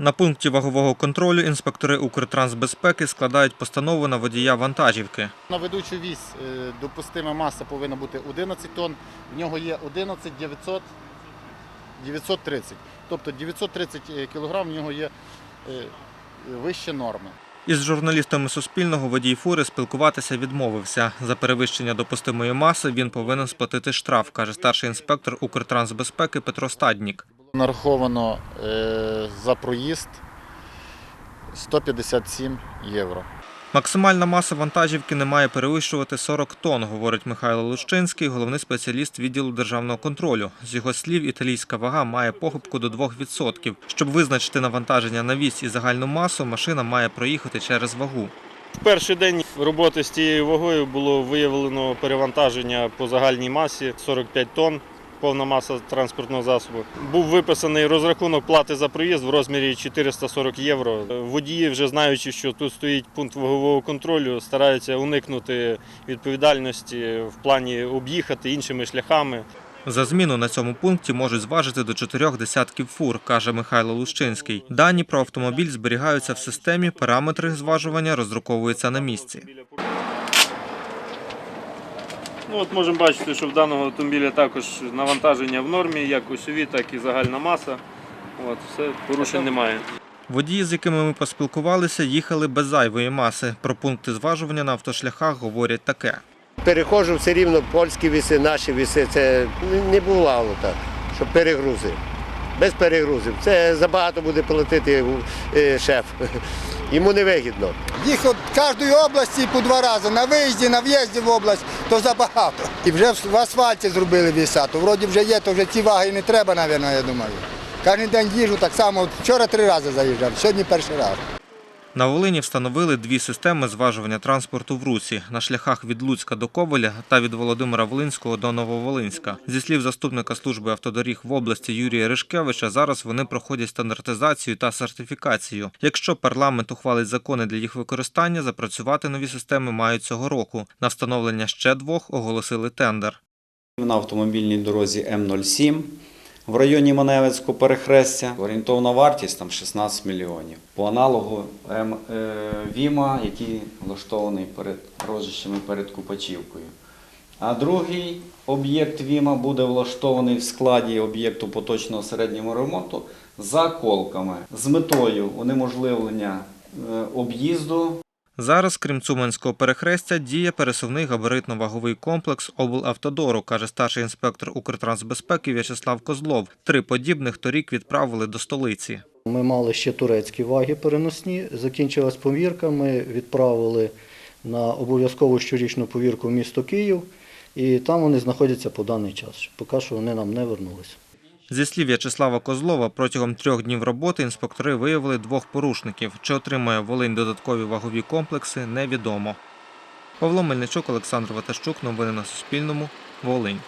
На пункті вагового контролю інспектори Укртрансбезпеки складають постанову на водія вантажівки. На ведучу вісь е, допустима маса повинна бути 11 тонн, в нього є 11 900, 930. Тобто 930 кг в нього є е, вище норми. Із журналістами Суспільного водій фури спілкуватися відмовився. За перевищення допустимої маси він повинен сплатити штраф, каже старший інспектор Укртрансбезпеки Петро Стаднік. Нараховано е, за проїзд 157 євро. Максимальна маса вантажівки не має перевищувати 40 тонн, говорить Михайло Лущинський, головний спеціаліст відділу державного контролю. З його слів, італійська вага має похибку до 2%. Щоб визначити навантаження на вісь і загальну масу, машина має проїхати через вагу. В перший день роботи з цією вагою було виявлено перевантаження по загальній масі 45 тонн. Повна маса транспортного засобу. Був виписаний розрахунок плати за проїзд в розмірі 440 євро. Водії, вже знаючи, що тут стоїть пункт вагового контролю, стараються уникнути відповідальності в плані об'їхати іншими шляхами. За зміну на цьому пункті можуть зважити до чотирьох десятків фур, каже Михайло Лущинський. Дані про автомобіль зберігаються в системі, параметри зважування роздруковуються на місці. Ну, от можемо бачити, що в даного автомобіля також навантаження в нормі, як осьові, так і загальна маса. От, все, порушень немає. Водії, з якими ми поспілкувалися, їхали без зайвої маси. Про пункти зважування на автошляхах говорять таке. Переходжу все рівно польські віси, наші віси. Це не бувало так, щоб перегрузи. Без перегрузів. Це забагато буде платити е, шеф. Йому не вигідно. Їх от кожної області по два рази, на виїзді, на в'їзді в область, то забагато. І вже в асфальті зробили віса, то вроді вже є, то вже ці ваги не треба, мабуть, я думаю. Кожен день їжу так само, вчора три рази заїжджав, сьогодні перший раз. На Волині встановили дві системи зважування транспорту в Русі на шляхах від Луцька до Ковеля та від Володимира Волинського до Нововолинська. Зі слів заступника служби автодоріг в області Юрія Ришкевича, зараз вони проходять стандартизацію та сертифікацію. Якщо парламент ухвалить закони для їх використання, запрацювати нові системи мають цього року. На встановлення ще двох оголосили тендер. На автомобільній дорозі М07 в районі Маневицького перехрестя. Орієнтовна вартість там 16 мільйонів. По аналогу е, Віма, який влаштований перед рожищами перед Купачівкою. А другий об'єкт Віма буде влаштований в складі об'єкту поточного середнього ремонту за колками з метою унеможливлення е, об'їзду Зараз, крім Цуманського перехрестя, діє пересувний габаритно-ваговий комплекс облавтодору, каже старший інспектор Укртрансбезпеки В'ячеслав Козлов. Три подібних торік відправили до столиці. Ми мали ще турецькі ваги переносні. Закінчилась повірка. Ми відправили на обов'язкову щорічну повірку в місто Київ, і там вони знаходяться по даний час. Поки що вони нам не вернулися. Зі слів В'ячеслава Козлова, протягом трьох днів роботи інспектори виявили двох порушників. Чи отримає Волинь додаткові вагові комплекси, невідомо. Павло Мельничук, Олександр Ватащук. Новини на Суспільному. Волинь.